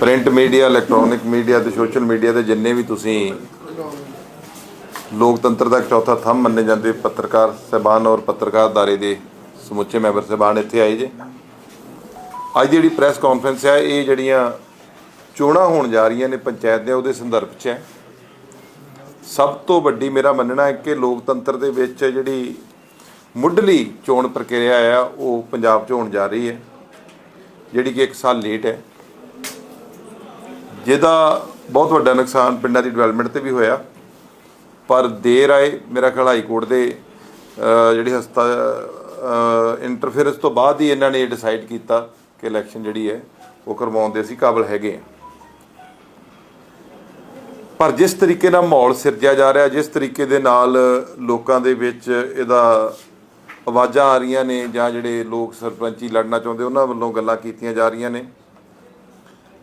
Print media, electronic media ਤੇ social media ਤੇ ਜਿੰਨੇ ਵੀ ਤੁਸੀਂ ਲੋਕਤੰਤਰ ਦਾ ਇੱਕ ਚੌਥਾ ਥੰਮ ਮੰਨੇ ਜਾਂਦੇ ਪੱਤਰਕਾਰ ਸਹਿਬਾਨ ਔਰ ਪੱਤਰਕਾਰ ਪੱਤਰਕਾਰਦਾਰੇ ਦੇ ਸਮੁੱਚੇ ਮੈਂਬਰ ਸਹਿਬਾਨ ਇੱਥੇ ਆਏ ਜੇ। ਅੱਜ ਦੀ ਜਿਹੜੀ ਪ੍ਰੈਸ ਕਾਨਫਰੰਸ ਹੈ, ਇਹ ਜਿਹੜੀਆਂ ਚੋਣਾਂ ਹੋਣ ਜਾ ਰਹੀਆਂ ਨੇ ਪੰਚਾਇਤ ਦੇ ਉਹਦੇ ਸੰਦਰਭ 'ਚ ਹੈ। ਸਭ ਤੋਂ ਵੱਡੀ ਮੇਰਾ ਮੰਨਣਾ ਹੈ ਕਿ ਲੋਕਤੰਤਰ ਦੇ ਵਿੱਚ ਜਿਹੜੀ ਮੁੱਢਲੀ ਚੋਣ ਪ੍ਰਕਿਰਿਆ ਆ, ਉਹ ਪੰਜਾਬ 'ਚ ਹੋਣ ਜਾ ਰਹੀ ਹੈ। ਜਿਹੜੀ ਕਿ 1 ਸਾਲ ਲੇਟ ਹੈ। ਜਿਹਦਾ ਬਹੁਤ ਵੱਡਾ ਨੁਕਸਾਨ ਪਿੰਡਾਂ ਦੀ ਡਿਵੈਲਪਮੈਂਟ ਤੇ ਵੀ ਹੋਇਆ। ਪਰ ਦੇਰ ਆਏ ਮੇਰਾ ਖਿਆਲ ਹਾਈ ਕੋਰਟ ਦੇ ਜਿਹੜੀ ਹਸਤਾ ਇੰਟਰਫੇਰੈਂਸ ਤੋਂ ਬਾਅਦ ਹੀ ਇਹਨਾਂ ਨੇ ਡਿਸਾਈਡ ਕੀਤਾ ਕਿ ਇਲੈਕਸ਼ਨ ਜਿਹੜੀ ਹੈ, ਉਹ ਕਰਵਾਉਣ ਦੇ ਅਸੀਂ ਕਾਬਲ ਹੈਗੇ ਹਾਂ। ਪਰ ਜਿਸ ਤਰੀਕੇ ਨਾਲ ਮਾਹੌਲ ਸਿਰਜਿਆ ਜਾ ਰਿਹਾ, ਜਿਸ ਤਰੀਕੇ ਦੇ ਨਾਲ ਲੋਕਾਂ ਦੇ ਵਿੱਚ ਇਹਦਾ ਆਵਾਜ਼ਾਂ ਆ ਰਹੀਆਂ ਨੇ ਜਾਂ ਜਿਹੜੇ ਲੋਕ ਸਰਪੰਚੀ ਲੜਨਾ ਚਾਹੁੰਦੇ, ਉਹਨਾਂ ਵੱਲੋਂ ਗੱਲਾਂ ਕੀਤੀਆਂ ਜਾ ਰਹੀਆਂ ਨੇ।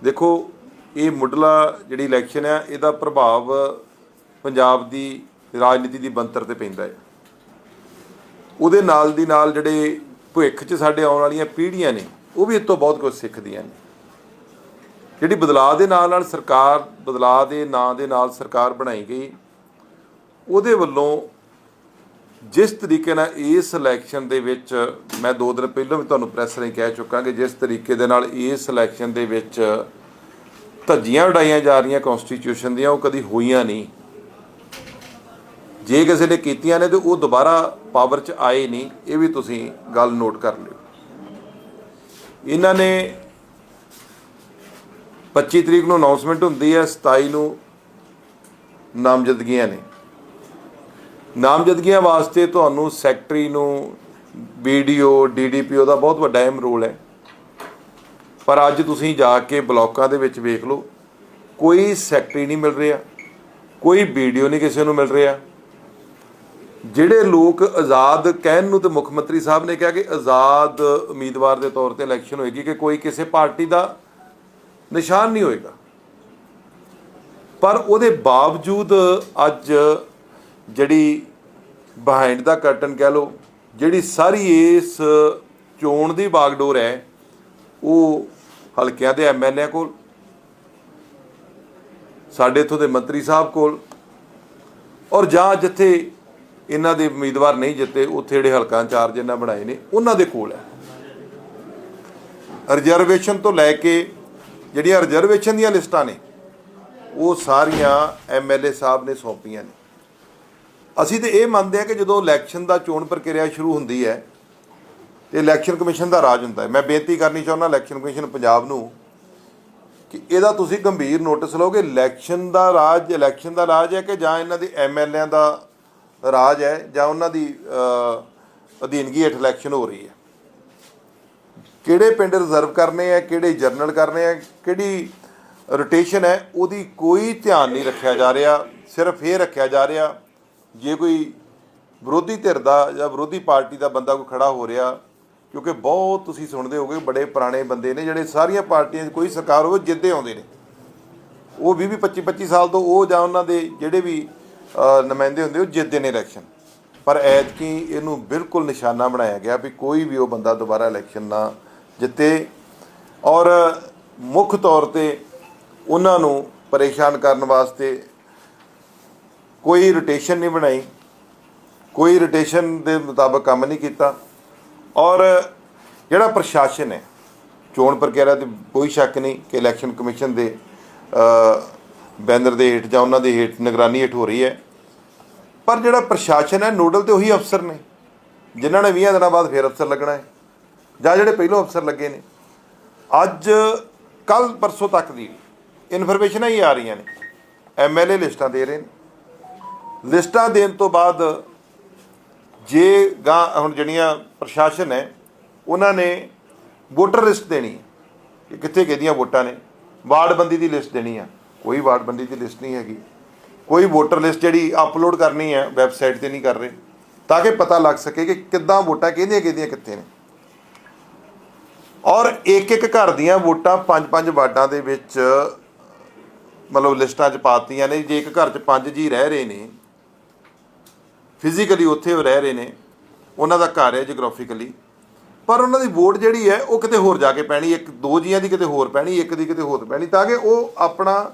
ਦੇਖੋ ਇਹ ਮੁੱਢਲਾ ਜਿਹੜੀ ਇਲੈਕਸ਼ਨ ਹੈ ਇਹਦਾ ਪ੍ਰਭਾਵ ਪੰਜਾਬ ਦੀ ਰਾਜਨੀਤੀ ਦੀ ਬੰਤਰ ਤੇ ਪੈਂਦਾ ਹੈ। ਉਹਦੇ ਨਾਲ ਦੀ ਨਾਲ ਜਿਹੜੇ ਭਵਿੱਖ 'ਚ ਸਾਡੇ ਆਉਣ ਵਾਲੀਆਂ ਪੀੜ੍ਹੀਆਂ ਨੇ, ਉਹ ਵੀ ਇਹ ਤੋਂ ਬਹੁਤ ਕੁਝ ਸਿੱਖਦੀਆਂ ਨੇ। ਜਿਹੜੀ ਬਦਲਾਅ ਦੇ ਨਾਲ ਨਾਲ ਸਰਕਾਰ, ਬਦਲਾਅ ਦੇ ਨਾਂ ਦੇ ਨਾਲ ਸਰਕਾਰ ਬਣਾਈ ਗਈ, ਉਹਦੇ ਵੱਲੋਂ ਜਿਸ ਤਰੀਕੇ ਨਾਲ ਇਸ ਇਲੈਕਸ਼ਨ ਦੇ ਵਿੱਚ, ਮੈਂ ਦੋ ਦਿਨ ਪਹਿਲਾਂ ਵੀ ਤੁਹਾਨੂੰ ਪ੍ਰੈਸ ਰਾਹੀਂ ਕਹਿ ਚੁੱਕਾ ਕਿ ਜਿਸ ਤਰੀਕੇ ਦੇ ਨਾਲ ਇਸ ਇਲੈਕਸ਼ਨ ਦੇ ਵਿੱਚ ਧੱਜੀਆਂ ਉਡਾਈਆਂ ਜਾ ਰਹੀਆਂ ਕਨਸਟੀਟਿਊਸ਼ਨ ਦੀਆਂ, ਉਹ ਕਦੀ ਹੋਈਆਂ ਨਹੀਂ। ਜੇ ਕਿਸੇ ਨੇ ਕੀਤੀਆਂ ਨੇ ਤੇ ਉਹ ਦੁਬਾਰਾ ਪਾਵਰ 'ਚ ਆਏ ਨਹੀਂ, ਇਹ ਵੀ ਤੁਸੀਂ ਗੱਲ ਨੋਟ ਕਰ ਲਿਓ। ਇਹਨਾਂ ਨੇ 25 ਤਰੀਕ ਨੂੰ ਅਨਾਉਂਸਮੈਂਟ ਹੁੰਦੀ ਹੈ 27 ਨੂੰ ਨਾਮਜ਼ਦਗੀਆਂ ਨੇ। ਨਾਮਜ਼ਦਗੀਆਂ ਵਾਸਤੇ ਤੁਹਾਨੂੰ ਸੈਕਟਰੀ ਨੂੰ ਬੀਡੀਓ ਡੀਡੀਪੀਓ ਦਾ ਬਹੁਤ ਵੱਡਾ ਅਹਿਮ ਰੋਲ ਹੈ। ਪਰ ਅੱਜ ਤੁਸੀਂ ਜਾ ਕੇ ਬਲਾਕਾਂ ਦੇ ਵਿੱਚ ਵੇਖ ਲਓ, ਕੋਈ ਸੈਕਟਰੀ ਨਹੀਂ ਮਿਲ ਰਿਹਾ, ਕੋਈ ਵੀਡੀਓ ਨਹੀਂ ਕਿਸੇ ਨੂੰ ਮਿਲ ਰਿਹਾ। ਜਿਹੜੇ ਲੋਕ ਆਜ਼ਾਦ ਕਹਿਣ ਨੂੰ ਤੇ ਮੁੱਖ ਮੰਤਰੀ ਸਾਹਿਬ ਨੇ ਕਿਹਾ ਕਿ ਆਜ਼ਾਦ ਉਮੀਦਵਾਰ ਦੇ ਤੌਰ ਤੇ ਇਲੈਕਸ਼ਨ ਹੋਏਗੀ ਕਿ ਕੋਈ ਕਿਸੇ ਪਾਰਟੀ ਦਾ ਨਿਸ਼ਾਨ ਨਹੀਂ ਹੋਏਗਾ। ਪਰ ਉਹਦੇ ਬਾਵਜੂਦ ਅੱਜ ਜਿਹੜੀ ਬਿਹਾਈਂਡ ਦਾ ਕਰਟਨ ਕਹਿ ਲਓ, ਜਿਹੜੀ ਸਾਰੀ ਇਸ ਚੋਣ ਦੀ ਬਾਗਡੋਰ ਹੈ, ਉਹ ਹਲਕਿਆਂ ਦੇ ਐਮਐਲਏ ਕੋਲ, ਸਾਡੇ ਇਥੋਂ ਦੇ ਮੰਤਰੀ ਸਾਹਿਬ ਕੋਲ, ਔਰ ਜਾਂ ਜਿੱਥੇ ਇਹਨਾਂ ਦੇ ਉਮੀਦਵਾਰ ਨਹੀਂ ਜਿੱਤੇ, ਉੱਥੇ ਜਿਹੜੇ ਹਲਕਾ ਇੰਚਾਰਜ ਇਹਨਾਂ ਬਣਾਏ ਨੇ, ਉਹਨਾਂ ਦੇ ਕੋਲ ਹੈ। ਰਿਜ਼ਰਵੇਸ਼ਨ ਤੋਂ ਲੈ ਕੇ ਜਿਹੜੀਆਂ ਰਿਜ਼ਰਵੇਸ਼ਨ ਦੀਆਂ ਲਿਸਟਾਂ ਨੇ, ਉਹ ਸਾਰੀਆਂ ਐਮਐਲਏ ਸਾਹਿਬ ਨੇ ਸੌਂਪੀਆਂ ਨੇ। ਅਸੀਂ ਤੇ ਇਹ ਮੰਨਦੇ ਆ ਕਿ ਜਦੋਂ ਇਲੈਕਸ਼ਨ ਦਾ ਚੋਣ ਪ੍ਰਕਿਰਿਆ ਸ਼ੁਰੂ ਹੁੰਦੀ ਹੈ ਤੇ ਇਲੈਕਸ਼ਨ ਕਮਿਸ਼ਨ ਦਾ ਰਾਜ ਹੁੰਦਾ ਹੈ। ਮੈਂ ਬੇਨਤੀ ਕਰਨੀ ਚਾਹੁੰਦਾ ਇਲੈਕਸ਼ਨ ਕਮਿਸ਼ਨ ਪੰਜਾਬ ਨੂੰ ਕਿ ਇਹਦਾ ਤੁਸੀਂ ਗੰਭੀਰ ਨੋਟਿਸ ਲਓ ਕਿ ਇਲੈਕਸ਼ਨ ਦਾ ਰਾਜ, ਇਲੈਕਸ਼ਨ ਦਾ ਰਾਜ ਹੈ ਕਿ ਜਾਂ ਇਹਨਾਂ ਦੇ ਐਮਐਲਏਆਂ ਦਾ ਰਾਜ ਹੈ ਜਾਂ ਉਹਨਾਂ ਦੀ ਅਧੀਨਗੀ ਹੇਠ ਇਲੈਕਸ਼ਨ ਹੋ ਰਹੀ ਹੈ। ਕਿਹੜੇ ਪਿੰਡ ਰਿਜ਼ਰਵ ਕਰਨੇ ਆ ਕਿਹੜੇ ਜਰਨਲ ਕਰਨੇ ਆ ਕਿਹੜੀ ਰੋਟੇਸ਼ਨ ਹੈ, ਉਹਦੀ ਕੋਈ ਧਿਆਨ ਨਹੀਂ ਰੱਖਿਆ ਜਾ ਰਿਹਾ। ਸਿਰਫ ਇਹ ਰੱਖਿਆ ਜਾ ਰਿਹਾ, ਜੇ ਕੋਈ ਵਿਰੋਧੀ ਧਿਰ ਦਾ ਜਾਂ ਵਿਰੋਧੀ ਪਾਰਟੀ ਦਾ ਬੰਦਾ ਕੋਈ ਖੜਾ ਹੋ ਰਿਹਾ ਕਿਉਂਕਿ ਬਹੁਤ ਤੁਸੀਂ ਸੁਣਦੇ ਹੋਗੇ, ਬੜੇ ਪੁਰਾਣੇ ਬੰਦੇ ਨੇ ਜਿਹੜੇ ਸਾਰੀਆਂ ਪਾਰਟੀਆਂ 'ਚ ਕੋਈ ਸਰਕਾਰ ਹੋਵੇ ਜਿੱਦੇ ਆਉਂਦੇ ਨੇ। ਉਹ 20 20 25 25 ਸਾਲ ਤੋਂ ਉਹ ਜਾਂ ਉਹਨਾਂ ਦੇ ਜਿਹੜੇ ਵੀ ਨੁਮਾਇੰਦੇ ਹੁੰਦੇ, ਉਹ ਜਿੱਤਦੇ ਨੇ ਇਲੈਕਸ਼ਨ। ਪਰ ਐਤਕੀ ਇਹਨੂੰ ਬਿਲਕੁਲ ਨਿਸ਼ਾਨਾ ਬਣਾਇਆ ਗਿਆ ਵੀ ਕੋਈ ਵੀ ਉਹ ਬੰਦਾ ਦੁਬਾਰਾ ਇਲੈਕਸ਼ਨ ਨਾ ਜਿੱਤੇ ਔਰ ਮੁੱਖ ਤੌਰ ਤੇ ਉਹਨਾਂ ਨੂੰ ਪਰੇਸ਼ਾਨ ਕਰਨ ਵਾਸਤੇ ਕੋਈ ਰੋਟੇਸ਼ਨ ਨਹੀਂ ਬਣਾਈ, ਕੋਈ ਰੋਟੇਸ਼ਨ ਦੇ ਮੁਤਾਬਕ ਕੰਮ ਨਹੀਂ ਕੀਤਾ। ਔਰ ਜਿਹੜਾ ਪ੍ਰਸ਼ਾਸਨ ਹੈ, ਚੋਣ ਪ੍ਰਕਿਰਿਆ ਤੇ ਕੋਈ ਸ਼ੱਕ ਨਹੀਂ ਕਿ ਇਲੈਕਸ਼ਨ ਕਮਿਸ਼ਨ ਦੇ ਬੈਨਰ ਦੇ ਹੇਠ ਜਾਂ ਉਹਨਾਂ ਦੇ ਹੇਠ ਨਿਗਰਾਨੀ ਹੇਠ ਹੋ ਰਹੀ ਹੈ। ਪਰ ਜਿਹੜਾ ਪ੍ਰਸ਼ਾਸਨ ਹੈ, ਨੋਡਲ ਤੇ ਉਹੀ ਅਫਸਰ ਨੇ। ਜਿਨ੍ਹਾਂ ਨੇ 20 ਦਿਨਾਂ ਬਾਅਦ ਫੇਰ ਅਫਸਰ ਲੱਗਣਾ ਹੈ, ਜਾਂ ਜਿਹੜੇ ਪਹਿਲੋਂ ਅਫਸਰ ਲੱਗੇ ਨੇ। ਅੱਜ, ਕੱਲ, ਪਰਸੋਂ ਤੱਕ ਦੀ ਇਨਫੋਰਮੇਸ਼ਨਾਂ ਹੀ ਆ ਰਹੀਆਂ ਨੇ। ਐਮਐਲਏ ਲਿਸਟਾਂ ਦੇ ਰਹੇ ਨੇ। ਲਿਸਟਾਂ ਦੇਣ ਤੋਂ ਬਾਅਦ ਜੇ ਗਾਂ ਹੁਣ ਜਿਹੜੀਆਂ ਪ੍ਰਸ਼ਾਸਨ ਹੈ, ਉਹਨਾਂ ਨੇ ਵੋਟਰ ਲਿਸਟ ਦੇਣੀ ਹੈ, ਕਿ ਕਿੱਥੇ ਕਿਹਦੀਆਂ ਵੋਟਾਂ ਨੇ ਵਾਰਡ ਬੰਦੀ ਦੀ ਲਿਸਟ ਦੇਣੀ ਆ, ਕੋਈ ਵਾਰਡ ਬੰਦੀ ਦੀ ਲਿਸਟ ਨਹੀਂ ਹੈਗੀ, ਕੋਈ ਵੋਟਰ ਲਿਸਟ ਜਿਹੜੀ ਅਪਲੋਡ ਕਰਨੀ ਹੈ, ਵੈਬਸਾਈਟ ਤੇ ਨਹੀਂ ਕਰ ਰਹੇ, ਤਾਂ ਕਿ ਪਤਾ ਲੱਗ ਸਕੇ ਕਿ ਕਿੱਦਾਂ ਵੋਟਾਂ ਕਿਹਦੀਆਂ ਕਿਹਦੀਆਂ ਕਿੱਥੇ ਨੇ। ਔਰ ਇੱਕ ਇੱਕ ਘਰ ਦੀਆਂ ਵੋਟਾਂ ਪੰਜ ਪੰਜ ਵਾਰਡਾਂ ਦੇ ਵਿੱਚ, ਮਤਲਬ ਲਿਸਟਾਂ 'ਚ ਪਾਤੀਆਂ ਨੇ, ਜੇ ਇੱਕ ਘਰ 'ਚ ਪੰਜ ਜੀ ਰਹਿ ਰਹੇ ਨੇ ਫਿਜ਼ੀਕਲੀ ਉੱਥੇ ਉਹ ਰਹਿ ਰਹੇ ਨੇ, ਉਹਨਾਂ ਦਾ ਘਰ ਹੈ ਜੀਗ੍ਰਾਫਿਕਲੀ ਪਰ ਉਹਨਾਂ ਦੀ ਵੋਟ ਜਿਹੜੀ ਹੈ ਉਹ ਕਿਤੇ ਹੋਰ ਜਾ ਕੇ ਪੈਣੀ, ਇੱਕ ਦੋ ਜੀਆਂ ਦੀ ਕਿਤੇ ਹੋਰ ਪੈਣੀ, ਇੱਕ ਦੀ ਕਿਤੇ ਹੋਰ ਪੈਣੀ, ਤਾਂ ਕਿ ਉਹ ਆਪਣਾ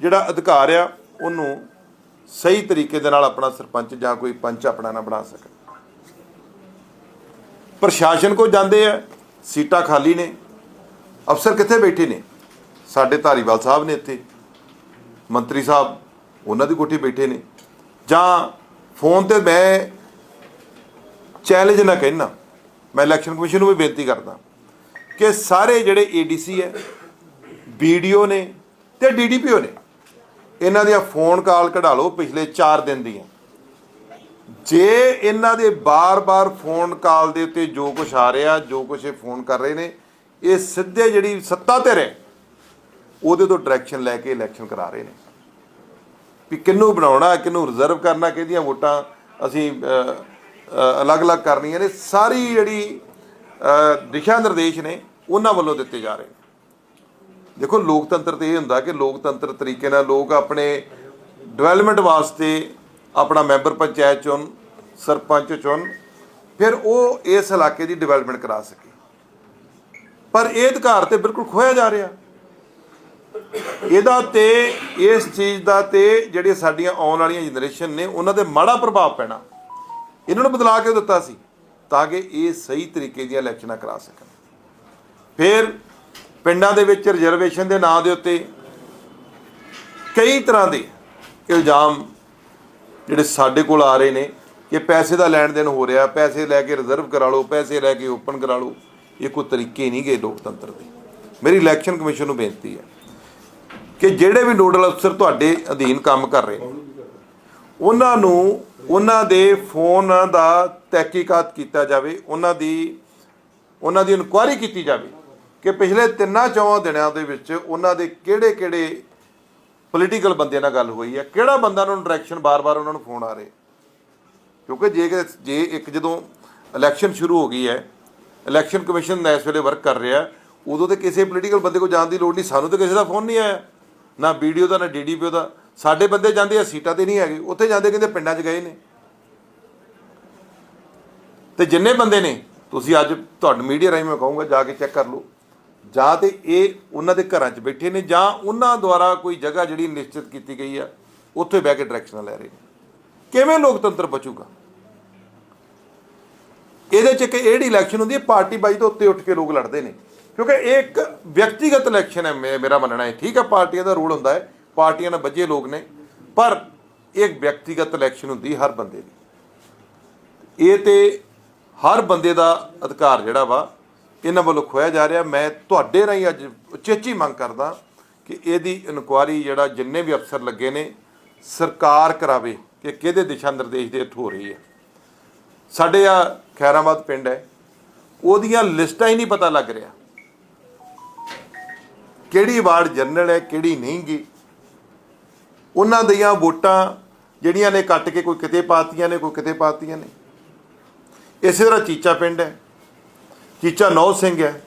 ਜਿਹੜਾ ਅਧਿਕਾਰ ਆ, ਉਹਨੂੰ ਸਹੀ ਤਰੀਕੇ ਦੇ ਨਾਲ ਆਪਣਾ ਸਰਪੰਚ ਜਾਂ ਕੋਈ ਪੰਚ ਆਪਣਾ ਨਾ ਬਣਾ ਸਕਣ ਪ੍ਰਸ਼ਾਸਨ ਕੋ ਜਾਂਦੇ ਆ, ਸੀਟਾਂ ਖਾਲੀ ਨੇ, ਅਫਸਰ ਕਿੱਥੇ ਬੈਠੇ ਨੇ? ਸਾਡੇ ਧਾਰੀਵਾਲ ਸਾਹਿਬ ਨੇ ਇੱਥੇ, ਮੰਤਰੀ ਸਾਹਿਬ, ਉਹਨਾਂ ਦੀ ਕੋਠੀ ਬੈਠੇ ਨੇ, ਜਾਂ ਫੋਨ ਤੇ ਮੈਂ ਚੈਲੰਜ ਨਾ ਕਹਿਣਾ ਮੈਂ ਇਲੈਕਸ਼ਨ ਕਮਿਸ਼ਨ ਨੂੰ ਵੀ ਬੇਨਤੀ ਕਰਦਾ ਕਿ ਸਾਰੇ ਜਿਹੜੇ ਏਡੀਸੀ ਹੈ ਵੀਡੀਓ ਨੇ ਤੇ ਡੀਡੀਪੀਓ ਨੇ, ਇਹਨਾਂ ਦੀਆਂ ਫੋਨ ਕਾਲ ਕਢਾ ਲਓ ਪਿਛਲੇ 4 ਦਿਨ ਦੀਆਂ। ਜੇ ਇਹਨਾਂ ਦੇ ਬਾਰ-ਬਾਰ ਫੋਨ ਕਾਲ ਦੇ ਉੱਤੇ ਜੋ ਕੁਝ ਆ ਰਿਹਾ, ਜੋ ਕੁਝ ਇਹ ਫੋਨ ਕਰ ਰਹੇ ਨੇ, ਇਹ ਸਿੱਧੇ ਜਿਹੜੀ ਸੱਤਾ ਤੇ ਹੈ ਉਹਦੇ ਤੋਂ ਡਾਇਰੈਕਸ਼ਨ ਲੈ ਕੇ ਇਲੈਕਸ਼ਨ ਕਰਾ ਰਹੇ ਨੇ। ਵੀ ਕਿਹਨੂੰ ਬਣਾਉਣਾ, ਕਿਹਨੂੰ ਰਿਜ਼ਰਵ ਕਰਨਾ, ਕਿਹਦੀਆਂ ਵੋਟਾਂ ਅਸੀਂ ਅਲੱਗ-ਅਲੱਗ ਕਰਨੀਆਂ ਨੇ। ਸਾਰੀ ਜਿਹੜੀ ਦਿਸ਼ਾ ਨਿਰਦੇਸ਼ ਨੇ, ਉਹਨਾਂ ਵੱਲੋਂ ਦਿੱਤੇ ਜਾ ਰਹੇ ਨੇ। ਦੇਖੋ, ਲੋਕਤੰਤਰ ਤੇ ਇਹ ਹੁੰਦਾ ਕਿ ਲੋਕਤੰਤਰ ਤਰੀਕੇ ਨਾਲ ਲੋਕ ਆਪਣੇ ਡਿਵੈਲਪਮੈਂਟ ਵਾਸਤੇ ਆਪਣਾ ਮੈਂਬਰ ਪੰਚਾਇਤ ਚੁਣ, ਸਰਪੰਚ ਚੁਣ, ਫਿਰ ਉਹ ਇਸ ਇਲਾਕੇ ਦੀ ਡਿਵੈਲਪਮੈਂਟ ਕਰਾ ਸਕੇ। ਪਰ ਇਹ ਅਧਿਕਾਰ ਤੇ ਬਿਲਕੁਲ ਖੋਇਆ ਜਾ ਰਿਹਾ। ਇਹਦਾ ਤੇ, ਇਸ ਚੀਜ਼ ਦਾ ਤੇ ਜਿਹੜੇ ਸਾਡੀਆਂ ਆਉਣ ਵਾਲੀਆਂ ਜਨਰੇਸ਼ਨ ਨੇ, ਉਹਨਾਂ ਤੇ ਮਾੜਾ ਪ੍ਰਭਾਵ ਪੈਣਾ। ਇਹਨਾਂ ਨੂੰ ਬਦਲਾ ਕੇ ਦਿੱਤਾ ਸੀ? ਤਾਂ ਕਿ ਇਹ ਸਹੀ ਤਰੀਕੇ ਦੀਆਂ ਇਲੈਕਸ਼ਨਾਂ ਕਰਾ ਸਕਣ। ਫਿਰ ਪਿੰਡਾਂ ਦੇ ਵਿੱਚ ਰਿਜ਼ਰਵੇਸ਼ਨ ਦੇ ਨਾਂ ਦੇ ਉੱਤੇ ਕਈ ਤਰ੍ਹਾਂ ਦੇ ਇਲਜ਼ਾਮ ਜਿਹੜੇ ਸਾਡੇ ਕੋਲ ਆ ਰਹੇ ਨੇ ਕਿ ਪੈਸੇ ਦਾ ਲੈਣ ਦੇਣ ਹੋ ਰਿਹਾ, ਪੈਸੇ ਲੈ ਕੇ ਰਿਜ਼ਰਵ ਕਰਾ ਲਓ, ਪੈਸੇ ਲੈ ਕੇ ਓਪਨ ਕਰਾ ਲਓ। ਇਹ ਕੋਈ ਤਰੀਕੇ ਨਹੀਂ ਗਏ ਲੋਕਤੰਤਰ ਦੇ। ਮੇਰੀ ਇਲੈਕਸ਼ਨ ਕਮਿਸ਼ਨ ਨੂੰ ਬੇਨਤੀ ਹੈ ਕਿ ਜਿਹੜੇ ਵੀ ਨੋਡਲ ਅਫਸਰ ਤੁਹਾਡੇ ਅਧੀਨ ਕੰਮ ਕਰ ਰਹੇ ਨੇ, ਉਹਨਾਂ ਨੂੰ ਉਹਨਾਂ ਦੇ ਫੋਨ ਦਾ ਤਹਿਕੀਕਾਤ ਕੀਤਾ ਜਾਵੇ, ਉਹਨਾਂ ਦੀ ਉਹਨਾਂ ਦੀ ਇਨਕੁਆਇਰੀ ਕੀਤੀ ਜਾਵੇ ਕਿ ਪਿਛਲੇ ਤਿੰਨਾਂ ਚੌਂ ਦਿਨਾਂ ਦੇ ਵਿੱਚ ਉਹਨਾਂ ਦੇ ਕਿਹੜੇ ਕਿਹੜੇ ਪੋਲੀਟੀਕਲ ਬੰਦਿਆਂ ਨਾਲ ਗੱਲ ਹੋਈ ਹੈ, ਕਿਹੜਾ ਬੰਦਾ ਉਹਨਾਂ ਨੂੰ ਡਾਇਰੈਕਸ਼ਨ ਬਾਰ-ਬਾਰ ਉਹਨਾਂ ਨੂੰ ਫੋਨ ਆ ਰਹੇ ਕਿਉਂਕਿ ਜੇ ਜੇ ਇੱਕ ਜਦੋਂ ਇਲੈਕਸ਼ਨ ਸ਼ੁਰੂ ਹੋ ਗਈ ਹੈ ਇਲੈਕਸ਼ਨ ਕਮਿਸ਼ਨ ਇਸ ਵੇਲੇ ਵਰਕ ਕਰ ਰਿਹਾ ਉਦੋਂ ਤੇ ਕਿਸੇ ਪੋਲੀਟੀਕਲ ਬੰਦੇ ਕੋਲ ਜਾਣ ਦੀ ਲੋੜ ਨਹੀਂ, ਸਾਨੂੰ ਤੇ ਕਿਸੇ ਦਾ ਫੋਨ ਨਹੀਂ ਆਇਆ। ਨਾ ਵੀਡੀਓ ਦਾ, ਨਾ ਡੀਡੀਪੀਓ ਦਾ। ਸਾਡੇ ਬੰਦੇ ਜਾਂਦੇ ਆ, ਸੀਟਾਂ ਤੇ ਨਹੀਂ ਹੈਗੇ। ਉੱਥੇ ਜਾਂਦੇ ਕਹਿੰਦੇ ਪਿੰਡਾਂ 'ਚ ਗਏ ਨੇ। ਤੇ ਜਿੰਨੇ ਬੰਦੇ ਨੇ, ਤੁਸੀਂ ਅੱਜ ਤੁਹਾਡੇ ਮੀਡੀਆ ਰਾਹੀਂ ਮੈਂ ਕਹੂੰਗਾ, ਜਾ ਕੇ ਚੈੱਕ ਕਰ ਲਓ। ਜਾਂ ਤੇ ਇਹ ਉਹਨਾਂ ਦੇ ਘਰਾਂ 'ਚ ਬੈਠੇ ਨੇ, ਜਾਂ ਉਹਨਾਂ ਦੁਆਰਾ ਕੋਈ ਜਗ੍ਹਾ ਜਿਹੜੀ ਨਿਸ਼ਚਿਤ ਕੀਤੀ ਗਈ ਆ, ਉੱਥੇ ਬਹਿ ਕੇ ਡਾਇਰੈਕਸ਼ਨਾਂ ਲੈ ਰਹੇ ਨੇ। ਕਿਵੇਂ ਲੋਕਤੰਤਰ ਬਚੂਗਾ? ਇਹਦੇ 'ਚ ਇੱਕ ਇਹ ਜਿਹੜੀ ਇਲੈਕਸ਼ਨ ਹੁੰਦੀ ਹੈ, ਪਾਰਟੀ ਬਾਈ ਤੋਂ ਉੱਤੇ ਉੱਠ ਕੇ ਲੋਕ ਲੜਦੇ ਨੇ। ਕਿਉਂਕਿ ਇਹ ਇੱਕ ਵਿਅਕਤੀਗਤ ਇਲੈਕਸ਼ਨ ਹੈ, ਮੇ- ਮੇਰਾ ਮੰਨਣਾ ਹੈ ਠੀਕ ਹੈ, ਪਾਰਟੀਆਂ ਦਾ ਰੂਲ ਹੁੰਦਾ ਹੈ, ਪਾਰਟੀਆਂ ਨਾਲ ਵੱਜੇ ਲੋਕ ਨੇ, ਪਰ ਇਹ ਵਿਅਕਤੀਗਤ ਇਲੈਕਸ਼ਨ ਹੁੰਦੀ ਹਰ ਬੰਦੇ ਦੀ। ਇਹ ਤੇ ਹਰ ਬੰਦੇ ਦਾ ਅਧਿਕਾਰ ਜਿਹੜਾ ਵਾ, ਇਹਨਾਂ ਵੱਲੋਂ ਖੋਇਆ ਜਾ ਰਿਹਾ। ਮੈਂ ਤੁਹਾਡੇ ਰਾਹੀਂ ਅੱਜ ਉਚੇਚੀ ਮੰਗ ਕਰਦਾ ਕਿ ਇਹਦੀ ਇਨਕੁਆਰੀ ਜਿਹੜਾ ਜਿੰਨੇ ਵੀ ਅਫਸਰ ਲੱਗੇ ਨੇ, ਸਰਕਾਰ ਕਰਾਵੇ ਕਿ ਕਿਹਦੇ ਦਿਸ਼ਾ ਨਿਰਦੇਸ਼ ਦੇ ਹੇਠ ਹੋ ਰਹੀ ਹੈ। ਸਾਡੇ ਆ ਖੈਰਾਬਾਦ ਪਿੰਡ ਹੈ, ਉਹਦੀਆਂ ਲਿਸਟਾਂ ਹੀ ਨਹੀਂ ਪਤਾ ਲੱਗ ਰਿਹਾ। ਕਿਹੜੀ ਵਾਰਡ ਜਨਰਲ ਹੈ, ਕਿਹੜੀ ਨਹੀਂ ਗੀ। ਉਹਨਾਂ ਦੀਆਂ ਵੋਟਾਂ ਜਿਹੜੀਆਂ ਨੇ ਕੱਟ ਕੇ ਕੋਈ ਕਿਤੇ ਪਾਤੀਆਂ ਨੇ, ਕੋਈ ਕਿਤੇ ਪਾਤੀਆਂ ਨੇ। ਇਸੇ ਤਰ੍ਹਾਂ ਚੀਚਾ ਪਿੰਡ ਹੈ। ਚੀਚਾ ਨੌ ਸਿੰਘ ਹੈ।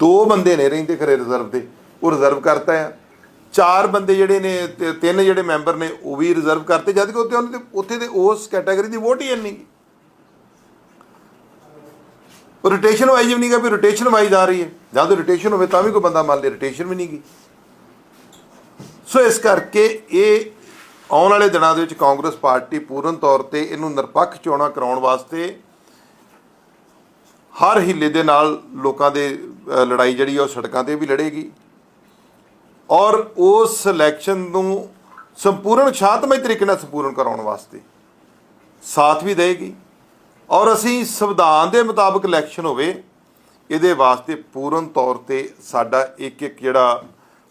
ਦੋ ਬੰਦੇ ਨੇ ਰਹਿੰਦੇ ਖਰੇ ਰਿਜ਼ਰਵ ਦੇ, ਉਹ ਰਿਜ਼ਰਵ ਕਰਤਾ ਹੈ। ਚਾਰ ਬੰਦੇ ਜਿਹੜੇ ਨੇ ਤਿੰਨ ਜਿਹੜੇ ਮੈਂਬਰ ਨੇ, ਉਹ ਵੀ ਰਿਜ਼ਰਵ ਕਰਤੇ, ਜਦ ਕਿ ਉੱਥੇ ਉਹਨਾਂ ਦੇ ਉੱਥੇ ਦੇ ਉਸ ਕੈਟਾਗਰੀ ਦੀ ਵੋਟ ਹੀ ਇੰਨੀ ਰੋਟੇਸ਼ਨ ਵਾਈਜ਼ ਵੀ ਨਹੀਂ ਗਾ, ਵੀ ਰੋਟੇਸ਼ਨ ਵਾਈਜ਼ ਆ ਰਹੀ ਹੈ। ਜਦ ਰੋਟੇਸ਼ਨ ਹੋਵੇ ਤਾਂ ਵੀ ਕੋਈ ਬੰਦਾ ਮੰਨ ਲੇ ਰੋਟੇਸ਼ਨ ਵੀ ਨਹੀਂ ਨਹੀਂਗੀ ਸੋ ਇਸ ਕਰਕੇ ਇਹ ਆਉਣ ਵਾਲੇ ਦਿਨਾਂ ਦੇ ਵਿੱਚ ਕਾਂਗਰਸ ਪਾਰਟੀ ਪੂਰਨ ਤੌਰ ਤੇ ਇਹਨੂੰ ਨਿਰਪੱਖ ਚੋਣਾਂ ਕਰਾਉਣ ਵਾਸਤੇ ਹਰ ਹਿੱਲੇ ਦੇ ਨਾਲ ਲੋਕਾਂ ਦੇ ਲੜਾਈ ਜਿਹੜੀ ਆ ਉਹ ਸੜਕਾਂ ਤੇ ਵੀ ਲੜੇਗੀ। ਔਰ ਉਸ ਇਲੈਕਸ਼ਨ ਨੂੰ ਸੰਪੂਰਨ ਸ਼ਾਂਤਮਈ ਤਰੀਕੇ ਨਾਲ ਸੰਪੂਰਨ ਕਰਾਉਣ ਵਾਸਤੇ ਸਾਥ ਵੀ ਦੇਗੀ ਔਰ ਅਸੀਂ ਸੰਵਿਧਾਨ ਦੇ ਮੁਤਾਬਕ ਇਲੈਕਸ਼ਨ ਹੋਵੇ ਇਹਦੇ ਵਾਸਤੇ ਪੂਰਨ ਤੌਰ ਤੇ ਸਾਡਾ ਇੱਕ ਇੱਕ ਜਿਹੜਾ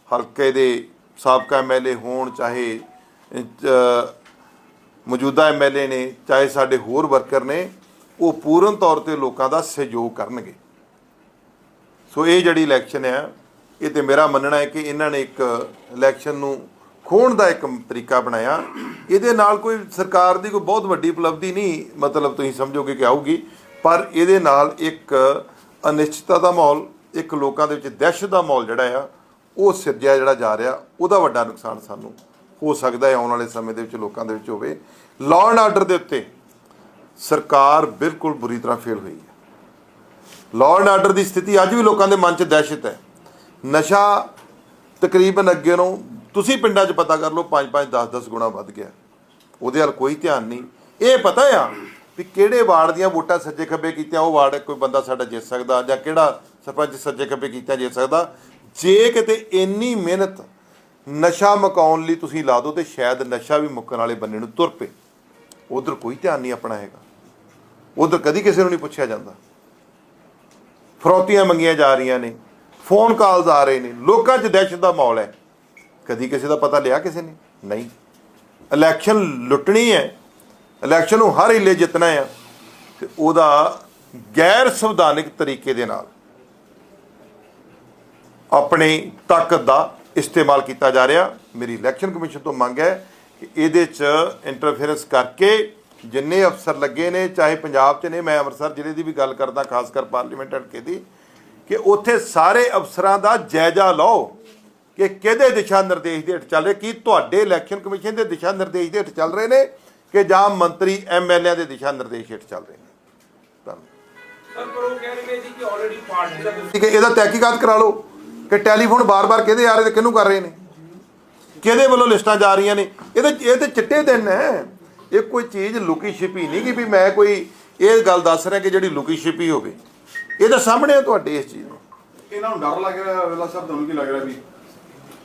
ਹਲਕੇ ਦੇ ਸਾਬਕਾ ਐਮਐਲਏ ਹੋਣ ਚਾਹੇ ਅ, ਮੌਜੂਦਾ ਐਮਐਲਏ ਨੇ ਚਾਹੇ ਸਾਡੇ ਹੋਰ ਵਰਕਰ ਨੇ ਉਹ ਪੂਰਨ ਤੌਰ ਤੇ ਲੋਕਾਂ ਦਾ ਸਹਿਯੋਗ ਕਰਨਗੇ। ਸੋ ਇਹ ਜਿਹੜੀ ਇਲੈਕਸ਼ਨ ਹੈ ਇਹ ਤੇ ਮੇਰਾ ਮੰਨਣਾ ਹੈ ਕਿ ਇਹਨਾਂ ਨੇ ਇੱਕ ਇਲੈਕਸ਼ਨ ਨੂੰ ਖੋਣ ਦਾ ਇੱਕ ਤਰੀਕਾ ਬਣਾਇਆ। ਇਹਦੇ ਨਾਲ ਕੋਈ ਸਰਕਾਰ ਦੀ ਕੋਈ ਬਹੁਤ ਵੱਡੀ ਉਪਲਬਧੀ ਨਹੀਂ, ਮਤਲਬ ਤੁਸੀਂ ਸਮਝੋਗੇ ਕਿ ਆਊਗੀ। ਪਰ ਇਹਦੇ ਨਾਲ ਇੱਕ ਅਨਿਸ਼ਚਿਤਤਾ ਦਾ ਮਾਹੌਲ, ਇੱਕ ਲੋਕਾਂ ਦੇ ਵਿੱਚ ਦਹਿਸ਼ਤ ਦਾ ਮਾਹੌਲ ਜਿਹੜਾ ਆ, ਉਹ ਸਿਰਜਿਆ ਜਿਹੜਾ ਜਾ ਰਿਹਾ, ਉਹਦਾ ਵੱਡਾ ਨੁਕਸਾਨ ਸਾਨੂੰ ਹੋ ਸਕਦਾ ਹੈ ਆਉਣ ਵਾਲੇ ਸਮੇਂ ਦੇ ਵਿੱਚ ਲੋਕਾਂ ਦੇ ਵਿੱਚ ਹੋਵੇ। ਲਾਅ ਐਂਡ ਆਰਡਰ ਦੇ ਉੱਤੇ ਸਰਕਾਰ ਬਿਲਕੁਲ ਬੁਰੀ ਤਰ੍ਹਾਂ ਫੇਲ ਹੋਈ ਹੈ। ਲਾਅ ਐਂਡ ਆਰਡਰ ਦੀ ਸਥਿਤੀ ਅੱਜ ਵੀ ਲੋਕਾਂ ਦੇ ਮਨ 'ਚ ਦਹਿਸ਼ਤ ਹੈ। ਨਸ਼ਾ ਤਕਰੀਬਨ ਅੱਗੇ ਨੂੰ ਤੁਸੀਂ ਪਿੰਡਾਂ 'ਚ ਪਤਾ ਕਰ ਲਓ 5-5 10-10 ਗੁਣਾ ਵੱਧ ਗਿਆ। ਉਹਦੇ ਵੱਲ ਕੋਈ ਧਿਆਨ ਨਹੀਂ। ਇਹ ਪਤਾ ਆ ਵੀ ਕਿਹੜੇ ਵਾਰਡ ਦੀਆਂ ਵੋਟਾਂ ਸੱਜੇ ਖੱਬੇ ਕੀਤੀਆਂ, ਉਹ ਵਾਰਡ ਕੋਈ ਬੰਦਾ ਸਾਡਾ ਜਿੱਤ ਸਕਦਾ ਜਾਂ ਕਿਹੜਾ ਸਰਪੰਚ ਸੱਜੇ ਖੱਬੇ ਕੀਤਾ ਜਿੱਤ ਸਕਦਾ। ਜੇ ਕਿਤੇ ਇੰਨੀ ਮਿਹਨਤ ਨਸ਼ਾ ਮੁਕਾਉਣ ਲਈ ਤੁਸੀਂ ਲਾ ਦਿਓ ਤੇ ਸ਼ਾਇਦ ਨਸ਼ਾ ਵੀ ਮੁੱਕਣ ਵਾਲੇ ਬੰਨੇ ਨੂੰ ਤੁਰ ਪਏ। ਉਧਰ ਕੋਈ ਧਿਆਨ ਨਹੀਂ ਆਪਣਾ ਹੈਗਾ। ਉਧਰ ਕਦੀ ਕਿਸੇ ਨੂੰ ਨਹੀਂ ਪੁੱਛਿਆ ਜਾਂਦਾ। ਫਰੋਤੀਆਂ ਮੰਗੀਆਂ ਜਾ ਰਹੀਆਂ ਨੇ, ਫੋਨ ਕਾਲਸ ਆ ਰਹੇ ਨੇ। ਲੋਕਾਂ 'ਚ ਦਹਿਸ਼ਤ ਦਾ ਮਾਹੌਲ ਹੈ। ਕਦੀ ਕਿਸੇ ਦਾ ਪਤਾ ਲਿਆ ਕਿਸੇ ਨੇ? ਨਹੀਂ। ਇਲੈਕਸ਼ਨ ਲੁੱਟਣੀ ਹੈ। ਇਲੈਕਸ਼ਨ ਨੂੰ ਹਰ ਹਿੱਲੇ ਜਿੱਤਣਾ ਹੈ। ਤੇ ਉਹਦਾ ਗੈਰ ਸੰਵਿਧਾਨਿਕ ਤਰੀਕੇ ਦੇ ਨਾਲ ਆਪਣੀ ਤਾਕਤ ਦਾ ਇਸਤੇਮਾਲ ਕੀਤਾ ਜਾ ਰਿਹਾ। ਮੇਰੀ ਇਲੈਕਸ਼ਨ ਕਮਿਸ਼ਨ ਤੋਂ ਮੰਗ ਹੈ ਕਿ ਇਹਦੇ 'ਚ ਇੰਟਰਫੇਰੈਂਸ ਕਰਕੇ ਜਿੰਨੇ ਅਫਸਰ ਲੱਗੇ ਨੇ, ਚਾਹੇ ਪੰਜਾਬ 'ਚ ਨੇ, ਮੈਂ ਅੰਮ੍ਰਿਤਸਰ ਜ਼ਿਲ੍ਹੇ ਦੀ ਵੀ ਗੱਲ ਕਰਦਾ ਖਾਸ ਕਰ ਪਾਰਲੀਮੈਂਟ ਹਲਕੇ ਦੀ, ਕਿ ਉੱਥੇ ਸਾਰੇ ਅਫਸਰਾਂ ਦਾ ਜਾਇਜ਼ਾ ਲਓ। ਕਿ ਕਿਹਦੇ ਦਿਸ਼ਾ ਨਿਰਦੇਸ਼ ਦੇ ਹੇਠ ਚੱਲ ਰਹੇ? ਕੀ ਤੁਹਾਡੇ ਇਲੈਕਸ਼ਨ ਕਮਿਸ਼ਨ ਦੇ ਦਿਸ਼ਾ ਨਿਰਦੇਸ਼ ਦੇ ਹੇਠ ਚੱਲ ਰਹੇ ਨੇ ਕਿ ਜਾਂ ਮੰਤਰੀ ਐਮਐਲਏ ਦੇ ਦਿਸ਼ਾ ਨਿਰਦੇਸ਼ ਹੇਠ ਚੱਲ ਰਹੇ ਨੇ? ਧੰਨਵਾਦ। ਸਰ ਪਰ ਉਹ ਕਹਿ ਰਹੇ ਨੇ ਜੀ ਕਿ ਆਲਰੇਡੀ ਪਾਰਟੀ ਦਾ ਠੀਕ ਹੈ ਇਹਦਾ ਤਹਿਕੀਕਾਤ ਕਰਾ ਲਓ ਕਿ ਟੈਲੀਫੋਨ ਬਾਰ-ਬਾਰ ਕਿਹਦੇ ਆ ਰਹੇ ਤੇ ਕਿਹਨੂੰ ਕਰ ਰਹੇ ਨੇ? ਕਿਹਦੇ ਵੱਲੋਂ ਲਿਸਟਾਂ ਜਾ ਰਹੀਆਂ ਨੇ? ਇਹਦੇ ਇਹ ਤੇ ਚਿੱਟੇ ਦਿਨ ਹੈ। ਇਹ ਕੋਈ ਚੀਜ਼ ਲੁਕੀ ਛਿਪੀ ਨਹੀਂ ਕਿ ਵੀ ਮੈਂ ਕੋਈ ਇਹ ਗੱਲ ਦੱਸ ਰਿਹਾ ਕਿ ਜਿਹੜੀ ਲੁਕੀ ਛਿਪੀ ਹੋਵੇ। ਇਹ ਤਾਂ ਸਾਹਮਣੇ ਤੁਹਾਡੇ ਇਸ ਚੀਜ਼ ਨੂੰ। ਇਹਨਾਂ ਨੂੰ ਡਰ ਲੱਗ ਰਿਹਾ ਵੇਲਾ ਸਾਹਿਬ ਤੁਹਾਨੂੰ ਕੀ ਲੱਗ ਰਿਹਾ ਵੀ?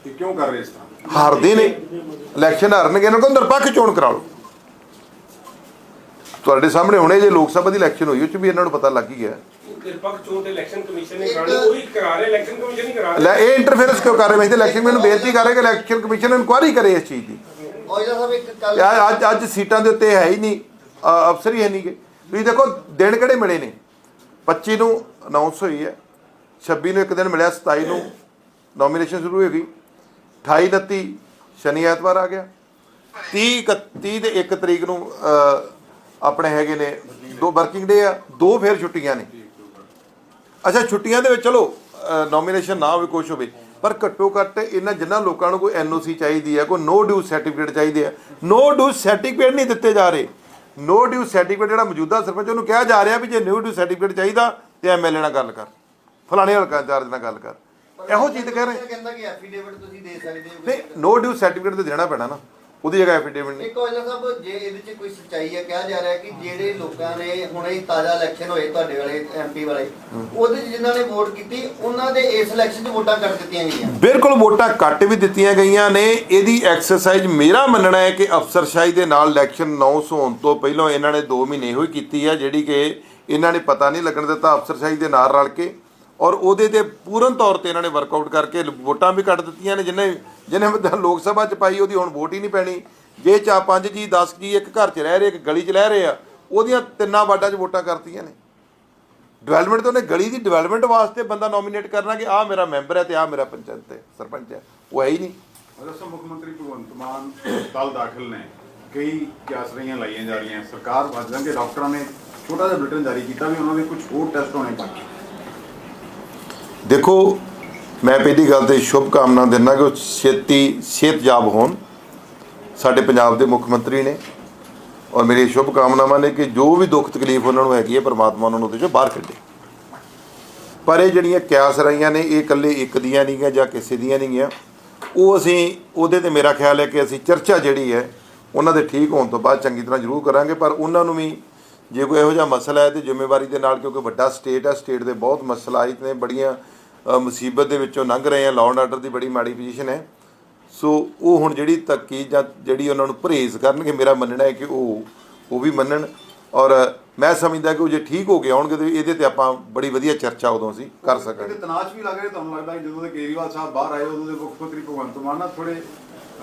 ਇਹ ਕਿਉਂ ਕਰ ਰਹੇ ਇਸ ਤਰ੍ਹਾਂ? ਹਾਰਦੇ ਨੇ। ਇਲੈਕਸ਼ਨ ਹਾਰਨਗੇ ਇਹਨਾਂ ਕੋਲ ਨਿਰਪੱਖ ਚੋਣ ਕਰਾ ਲਓ। ਤੁਹਾਡੇ ਸਾਹਮਣੇ ਹੁਣੇ ਜੇ ਲੋਕ ਸਭਾ ਦੀ ਇਲੈਕਸ਼ਨ ਹੋਈ ਉਹ ਚ ਵੀ ਇਹਨਾਂ ਨੂੰ ਪਤਾ ਲੱਗ ਹੀ ਗਿਆ। ਨਿਰਪੱਖ ਚੋਣ ਤੇ ਇਲੈਕਸ਼ਨ ਕਮਿਸ਼ਨ ਨੇ ਕਰਾਣੀ ਉਹੀ ਕਰਾ ਰਿਹਾ ਇਲੈਕਸ਼ਨ ਕਮਿਸ਼ਨ ਨਹੀਂ ਕਰਾ ਰਿਹਾ। ਲੈ ਇਹ ਇੰਟਰਫੇਰੈਂਸ ਕਿਉਂ ਕਰ ਰਹੇ? ਮੈਂ ਤੇ ਇਲੈਕਸ਼ਨ ਮੈਨੂੰ ਬੇਨਤੀ ਕਰ ਰਿਹਾ ਕਿ ਇਲੈਕਸ਼ਨ ਕਮਿਸ਼ਨ ਇਨਕੁਆਇਰੀ ਕਰੇ ਇਸ ਚੀਜ਼ ਦੀ। ਔਜਲਾ ਸਾਹਿਬ ਇੱਕ ਕੱਲ ਯਾਰ ਅੱਜ ਅੱਜ ਸੀਟਾਂ ਦੇ ਉੱਤੇ ਹੈ ਹੀ ਨਹੀਂ। ਅ, ਅਫਸਰ ਹੀ ਹੈ ਨਹੀਂਗੇ ਤੁਸੀਂ ਦੇਖੋ ਦਿਨ ਕਿਹੜੇ ਮਿਲੇ ਨੇ? 25 ਨੂੰ ਅਨਾਉਂਸ ਹੋਈ ਹੈ। 26 ਨੂੰ ਇੱਕ ਦਿਨ ਮਿਲਿਆ 27 ਨੂੰ ਨੋਮੀਨੇਸ਼ਨ ਸ਼ੁਰੂ ਹੋ ਗਈ। 28 29 ਸ਼ਨੀ ਐਤਵਾਰ ਆ ਗਿਆ। 30 31 ਤੇ 1 ਤਰੀਕ ਨੂੰ ਆਪਣੇ ਹੈਗੇ ਨੇ, ਦੋ ਵਰਕਿੰਗ ਡੇ ਆ, ਦੋ ਫੇਰ ਛੁੱਟੀਆਂ ਨੇ। ਅੱਛਾ, ਛੁੱਟੀਆਂ ਦੇ ਵਿੱਚ ਚਲੋ ਨੋਮੀਨੇਸ਼ਨ ਨਾ ਹੋਵੇ, ਕੁਛ ਹੋਵੇ, ਪਰ ਘੱਟੋ ਘੱਟ ਇਹਨਾਂ ਜਿਨ੍ਹਾਂ ਲੋਕਾਂ ਨੂੰ ਕੋਈ ਐਨਓਸੀ ਚਾਹੀਦੀ ਹੈ ਕੋਈ ਨੋ ਡਿਊ ਸਰਟੀਫਿਕੇਟ ਚਾਹੀਦੇ ਆ। ਨੋ ਡਿਊ ਸਰਟੀਫਿਕੇਟ ਨਹੀਂ ਦਿੱਤੇ ਜਾ ਰਹੇ। ਨੋ ਡਿਊ ਸਰਟੀਫਿਕੇਟ ਜਿਹੜਾ ਮੌਜੂਦਾ ਸਰਪੰਚ, ਉਹਨੂੰ ਕਿਹਾ ਜਾ ਰਿਹਾ ਵੀ ਜੇ ਨੋ ਡਿਊ ਸਰਟੀਫਿਕੇਟ ਚਾਹੀਦਾ, ਤੇ ਐਮਐਲਏ ਨਾਲ ਗੱਲ ਕਰ। ਫਲਾਣੇ ਹਲਕਾ ਇੰਚਾਰਜ ਨਾਲ ਗੱਲ ਕਰ। ਇਹੋ ਚੀਜ਼ ਤਾਂ ਕਹਿ ਰਹੇ ਕਹਿੰਦਾ ਕਿ ਐਫੀਡੇਵਿਟ ਤੁਸੀਂ ਦੇ ਸਕਦੇ ਹੋ। ਨਹੀਂ ਨੋ ਡਿਊ ਸਰਟੀਫਿਕੇਟ ਤੇ ਦੇਣਾ ਪੈਣਾ ਨਾ। ਉਹਦੀ ਜਗ੍ਹਾ ਐਫੀਡੇਵਿਟ ਨਹੀਂ। ਇੱਕ ਔਜਲਾ ਸਾਹਿਬ ਜੇ ਇਹਦੇ 'ਚ ਕੋਈ ਸੱਚਾਈ ਹੈ ਕਿਹਾ ਜਾ ਰਿਹਾ ਕਿ ਜਿਹੜੇ ਲੋਕਾਂ ਨੇ ਹੁਣੇ ਹੀ ਤਾਜ਼ਾ ਇਲੈਕਸ਼ਨ ਹੋਏ ਤੁਹਾਡੇ ਵਾਲੇ ਐਮਪੀ ਵਾਲੇ ਉਹਦੇ 'ਚ ਜਿਨ੍ਹਾਂ ਨੇ ਵੋਟ ਕੀਤੀ ਉਹਨਾਂ ਦੇ ਇਸ ਇਲੈਕਸ਼ਨ 'ਚ ਵੋਟਾਂ ਕੱਟ ਦਿੱਤੀਆਂ ਗਈਆਂ। ਬਿਲਕੁਲ ਵੋਟਾਂ ਕੱਟ ਵੀ ਦਿੱਤੀਆਂ ਗਈਆਂ ਨੇ। ਇਹਦੀ ਐਕਸਰਸਾਈਜ਼ ਮੇਰਾ ਮੰਨਣਾ ਹੈ ਕਿ ਅਫਸਰਸ਼ਾਹੀ ਦੇ ਨਾਲ ਇਲੈਕਸ਼ਨ 900 ਹੋਣ ਤੋਂ ਪਹਿਲਾਂ ਇਹਨਾਂ ਨੇ 2 ਮਹੀਨੇ ਹੋਈ ਕੀਤੀ ਹੈ ਜਿਹੜੀ ਕਿ ਇਹਨਾਂ ਨੇ ਪਤਾ ਨਹੀਂ ਲੱਗਣ ਦਿੱਤਾ ਅਫਸਰਸ਼ਾਹੀ ਦੇ ਨਾਲ ਰਲ ਕੇ। ਔਰ ਉਹਦੇ ਤੇ ਪੂਰਨ ਤੌਰ ਤੇ ਇਹਨਾਂ ਨੇ ਵਰਕਆਊਟ ਕਰਕੇ ਵੋਟਾਂ ਵੀ ਕੱਟ ਦਿੱਤੀਆਂ ਨੇ ਜਿਹਨੇ ਜਿਹਨੇ ਲੋਕ ਸਭਾ ਚ ਪਾਈ, ਉਹਦੀ ਹੁਣ ਵੋਟ ਹੀ ਨਹੀਂ ਪੈਣੀ। ਜੇ ਚਾ ਪੰਜ ਜੀ 10 ਜੀ ਇੱਕ ਘਰ ਚ ਰਹਿ ਰਹੇ, ਇੱਕ ਗਲੀ ਚ ਰਹਿ ਰਹੇ ਆ, ਉਹਦੀਆਂ ਤਿੰਨਾਂ ਵਾਰਡਾਂ ਚ ਵੋਟਾਂ ਕਰਤੀਆਂ ਨੇ। ਡਿਵੈਲਪਮੈਂਟ ਤੋਂ ਉਹਨੇ ਗਲੀ ਦੀ ਡਿਵੈਲਪਮੈਂਟ ਵਾਸਤੇ ਬੰਦਾ ਨੋਮੀਨੇਟ ਕਰਨਾ ਕਿ ਆਹ ਮੇਰਾ ਮੈਂਬਰ ਹੈ ਤੇ ਆਹ ਮੇਰਾ ਪੰਚਾਇਤ ਹੈ, ਸਰਪੰਚ ਹੈ, ਉਹ ਹੈ ਹੀ ਨਹੀਂ। ਔਰ ਮੁੱਖ ਮੰਤਰੀ ਭਗਵੰਤ ਮਾਨ ਕੱਲ ਦਾਖਲ ਨੇ। ਕਈ ਕਿਆਸਰੀਆਂ ਲਾਈਆਂ ਜਾ ਰਹੀਆਂ, ਸਰਕਾਰ ਵੱਜ ਕਿ ਡਾਕਟਰਾਂ ਨੇ ਛੋਟਾ ਜਿਹਾ ਬੁਲੇਟਿਨ ਜਾਰੀ ਕੀਤਾ ਵੀ ਉਹਨਾਂ ਦੇ ਕੁਝ ਹੋਰ ਟੈਸਟ ਹੋਣੇ ਬਾਕੀ। ਦੇਖੋ, ਮੈਂ ਪਹਿਲੀ ਗੱਲ ਤੇ ਸ਼ੁਭ ਕਾਮਨਾ ਦਿੰਦਾ ਕਿ ਉਹ ਛੇਤੀ ਸਿਹਤਯਾਬ ਹੋਣ। ਸਾਡੇ ਪੰਜਾਬ ਦੇ ਮੁੱਖ ਮੰਤਰੀ ਨੇ ਔਰ ਮੇਰੀ ਸ਼ੁਭ ਕਾਮਨਾਵਾਂ ਨੇ ਕਿ ਜੋ ਵੀ ਦੁੱਖ ਤਕਲੀਫ ਉਹਨਾਂ ਨੂੰ ਹੈਗੀ ਹੈ, ਪਰਮਾਤਮਾ ਉਹਨਾਂ ਨੂੰ ਉਹਦੇ ਚੋਂ ਬਾਹਰ ਕੱਢੇ। ਪਰ ਇਹ ਜਿਹੜੀਆਂ ਕਿਆਸ ਰਹੀਆਂ ਨੇ, ਇਹ ਇਕੱਲੇ ਇੱਕ ਦੀਆਂ ਨਹੀਂ ਗੀਆਂ ਜਾਂ ਕਿਸੇ ਦੀਆਂ ਨਹੀਂ ਗੀਆਂ। ਉਹ ਅਸੀਂ, ਉਹਦੇ ਤੇ ਮੇਰਾ ਖਿਆਲ ਹੈ ਕਿ ਅਸੀਂ ਚਰਚਾ ਜਿਹੜੀ ਹੈ, ਉਹਨਾਂ ਦੇ ਠੀਕ ਹੋਣ ਤੋਂ ਬਾਅਦ ਚੰਗੀ ਤਰ੍ਹਾਂ ਜ਼ਰੂਰ ਕਰਾਂਗੇ, ਪਰ ਉਹਨਾਂ ਨੂੰ ਵੀ ਜੇ ਕੋਈ ਇਹੋ ਜਿਹਾ ਮਸਲਾ ਹੈ ਤੇ ਜ਼ਿੰਮੇਵਾਰੀ ਦੇ ਨਾਲ ਕਿਉਂਕਿ ਵੱਡਾ ਸਟੇਟ ਹੈ ਸਟੇਟ ਦੇ ਬਹੁਤ ਮਸਲਾਇਤ ਨੇ ਬੜੀਆਂ ਮੁਸੀਬਤ ਦੇ ਵਿੱਚੋਂ ਲੰਘ ਰਹੇ ਆ ਲਾਅ ਐਂਡ ਆਰਡਰ ਦੀ ਬੜੀ ਮਾੜੀ ਪੋਜੀਸ਼ਨ ਹੈ। ਸੋ ਉਹ ਹੁਣ ਜਿਹੜੀ ਤੱਕੀ ਜਾਂ ਜਿਹੜੀ ਉਹਨਾਂ ਨੂੰ ਪਰਹੇਜ਼ ਕਰਨਗੇ ਮੇਰਾ ਮੰਨਣਾ ਹੈ ਕਿ ਉਹ ਉਹ ਵੀ ਮੰਨਣ। ਔਰ ਮੈਂ ਸਮਝਦਾ ਕਿ ਉਹ ਜੇ ਠੀਕ ਹੋ ਕੇ ਆਉਣਗੇ ਤੇ ਇਹਦੇ ਤੇ ਆਪਾਂ ਬੜੀ ਵਧੀਆ ਚਰਚਾ ਉਦੋਂ ਅਸੀਂ ਕਰ ਸਕਾਂਗੇ। ਇਹਦੇ ਤਨਾਸ਼ ਵੀ ਲੱਗ ਰਿਹਾ ਤੁਹਾਨੂੰ ਲੱਗਦਾ ਕਿ ਜਦੋਂ ਦੇ ਕੇਜਰੀਵਾਲ ਸਾਹਿਬ ਬਾਹਰ ਆਏ ਉਦੋਂ ਦੇ ਮੁੱਖ ਮੰਤਰੀ ਭਗਵੰਤ ਮਾਨ ਨਾ ਥੋੜੇ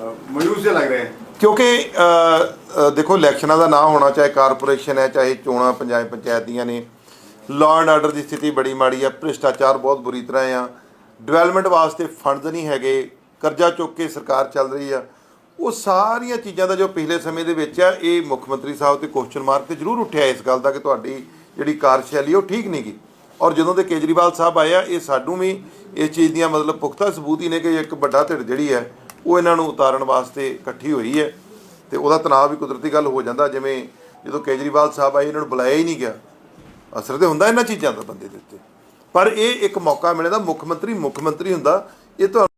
ਮਯੂਸ ਜਿਹੇ ਲੱਗ ਰਿਹਾ ਹੈ। ਕਿਉਂਕਿ ਅ, ਅ, ਦੇਖੋ ਇਲੈਕਸ਼ਨਾਂ ਦਾ ਨਾ ਹੋਣਾ ਚਾਹੇ ਕਾਰਪੋਰੇਸ਼ਨ ਹੈ ਚਾਹੇ ਚੋਣਾਂ ਪੰਜਾਬ ਪੰਚਾਇਤ ਦੀਆਂ ਨੇ ਲਾਅ ਐਂਡ ਆਰਡਰ ਦੀ ਸਥਿਤੀ ਬੜੀ ਮਾੜੀ ਆ ਭ੍ਰਿਸ਼ਟਾਚਾਰ ਬਹੁਤ ਬੁਰੀ ਤਰ੍ਹਾਂ ਆ ਡਿਵੈਲਪਮੈਂਟ ਵਾਸਤੇ ਫੰਡਸ ਨਹੀਂ ਹੈਗੇ ਕਰਜ਼ਾ ਚੁੱਕ ਕੇ ਸਰਕਾਰ ਚੱਲ ਰਹੀ ਆ ਉਹ ਸਾਰੀਆਂ ਚੀਜ਼ਾਂ ਦਾ ਜੋ ਪਿਛਲੇ ਸਮੇਂ ਦੇ ਵਿੱਚ ਆ ਇਹ ਮੁੱਖ ਮੰਤਰੀ ਸਾਹਿਬ ਤੇ ਕੁਐਸਚਨ ਮਾਰਕ ਤੇ ਜ਼ਰੂਰ ਉੱਠਿਆ ਇਸ ਗੱਲ ਦਾ ਕਿ ਤੁਹਾਡੀ ਜਿਹੜੀ ਕਾਰਜਸ਼ੈਲੀ ਉਹ ਠੀਕ ਨਹੀਂ ਗੀ। ਔਰ ਜਦੋਂ ਦੇ ਕੇਜਰੀਵਾਲ ਸਾਹਿਬ ਆਏ ਆ ਇਹ ਸਾਨੂੰ ਵੀ ਇਸ ਚੀਜ਼ ਦੀਆਂ ਮਤਲਬ ਪੁਖਤਾ ਸਬੂਤ ਹੀ ਨੇ ਕਿ ਇੱਕ ਵੱਡਾ ਧਿਰ ਜਿਹੜੀ ਹੈ ਉਹ ਇਹਨਾਂ ਨੂੰ ਉਤਾਰਨ ਵਾਸਤੇ ਇਕੱਠੀ ਹੋਈ ਹੈ ਤੇ ਉਹਦਾ ਤਣਾਅ ਵੀ ਕੁਦਰਤੀ ਗੱਲ ਹੋ ਜਾਂਦਾ, ਜਿਵੇਂ ਜਦੋਂ ਕੇਜਰੀਵਾਲ ਸਾਹਿਬ ਆਏ, ਇਹਨਾਂ ਨੂੰ ਬੁਲਾਇਆ ਹੀ ਨਹੀਂ ਗਿਆ। ਅਸਰ ਤੇ ਹੁੰਦਾ ਇਹਨਾਂ ਚੀਜ਼ਾਂ ਦਾ ਬੰਦੇ ਦੇ ਉੱਤੇ। ਪਰ ਇਹ ਇੱਕ ਮੌਕਾ ਮਿਲੇਦਾ ਮੁੱਖ ਮੰਤਰੀ ਮੁੱਖ ਮੰਤਰੀ ਹੁੰਦਾ, ਇਹ ਤੁਹਾਨੂੰ